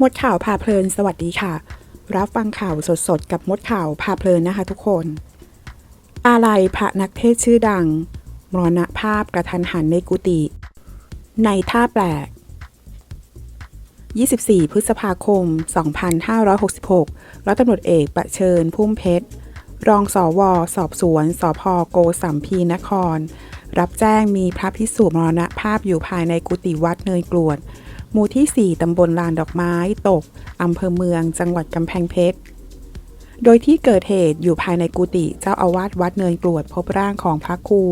มดข่าวพาเพลิน สวัสดีค่ะ รับฟังข่าวสดๆ กับมดข่าวพาเพลินนะคะทุกคน อาลัยพระนักเทศชื่อดัง มรณภาพกระทันหันในกุฏิในท่าแปลก 24 พฤษภาคม 2566ร้อยตำรวจเอกประเชิญพุ่มเพชร รองสอวสอบสวนสพโกสัมพีนคร รับแจ้งมีพระพิสุมรณภาพอยู่ภายในกุฏิวัดเนยกลวด หมู่ที่ 4 ตำบลลานดอกไม้ ตก อำเภอเมือง จังหวัดกำแพงเพชร โดยที่เกิดเหตุอยู่ภายในกุฏิเจ้าอาวาสวัดเนินกรวดพบร่างของพระครู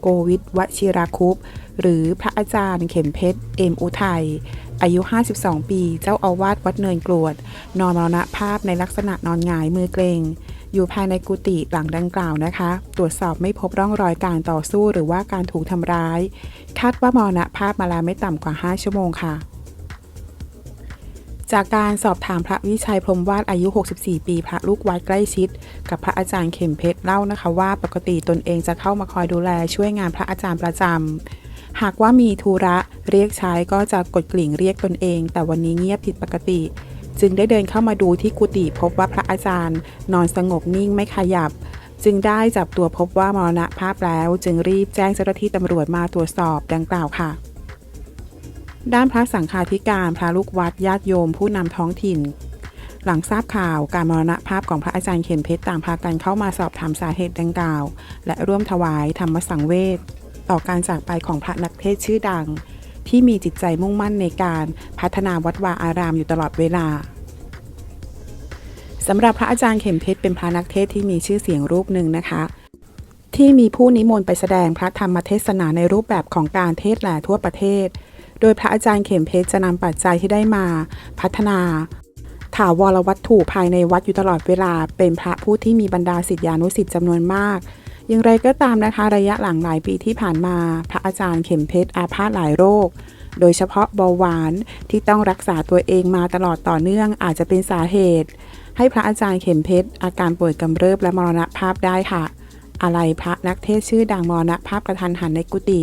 โกวิทวชิราคุป หรือพระอาจารย์เข็มเพชร เอมอุทัย อายุ 52 ปี เจ้าอาวาสวัดเนินกรวด นอนมรณภาพในลักษณะนอนหงายมือเกรงอยู่ภายในกุฏิหลังดังกล่าวนะคะ ตรวจสอบไม่พบร่องรอยการต่อสู้หรือว่าการถูกทำร้าย คาดว่ามรณภาพมาแล้วไม่ต่ำกว่า 5 ชั่วโมงค่ะ จากการสอบถามพระวิชัยพรมวาดอายุ 64 ปี พระลูกวัดใกล้ชิด กับพระอาจารย์เข็มเพชรเล่านะคะว่าปกติตนเองจะเข้ามาคอยดูแลช่วยงานพระอาจารย์ประจำหากว่ามีธุระเรียกใช้ก็จะกดกลิ่งเรียกตนเอง แต่วันนี้เงียบผิดปกติ จึงได้เดินเข้ามาดูที่กุฏิพบว่าพระอาจารย์ นอนสงบนิ่งไม่ขยับ จึงได้จับตัวพบว่ามรณภาพแล้ว จึงรีบแจ้งเจ้าหน้าที่ตำรวจมาตรวจสอบดังกล่าวค่ะ ด้านพระสังฆาธิการพระลูกวัดญาติโยมผู้นำท้องถิ่น หลังทราบข่าวการมรณภาพของพระอาจารย์เข็มเพชรต่างพากันเข้ามาสอบถามสาเหตุดังกล่าว และร่วมถวายธรรมสังเวชต่อการจากไปของพระนักเทศชื่อดัง ที่มีจิตใจมุ่งมั่นในการพัฒนาวัดวาอารามอยู่ตลอดเวลาสำหรับพระอาจารย์เข็มเพชรเป็นพระนักเทศที่มีชื่อเสียงรูปหนึ่งนะคะ ที่มีผู้นิมนต์ไปแสดงพระธรรมเทศนาในรูปแบบของการเทศแหล่ทั่วประเทศ โดยพระอาจารย์เข็มเพชรจะนำปัจจัยที่ได้มาพัฒนาถาวรวัตถุภายในวัดอยู่ตลอดเวลา เป็นพระผู้ที่มีบรรดาศิษยานุศิษย์จำนวนมาก อย่างไรก็ตามนะคะระยะหลังหลายปีที่ผ่านมา พระอาจารย์เข็มเพชรอาพาธหลายโรค โดยเฉพาะเบาหวานที่ต้องรักษาตัวเองมาตลอดต่อเนื่องอาจจะเป็นสาเหตุ ให้พระอาจารย์เข็มเพชรอาการป่วยกำเริบและมรณภาพได้ค่ะ อะไรพระนักเทศชื่อดังมรณภาพกระทันหันในกุฏิ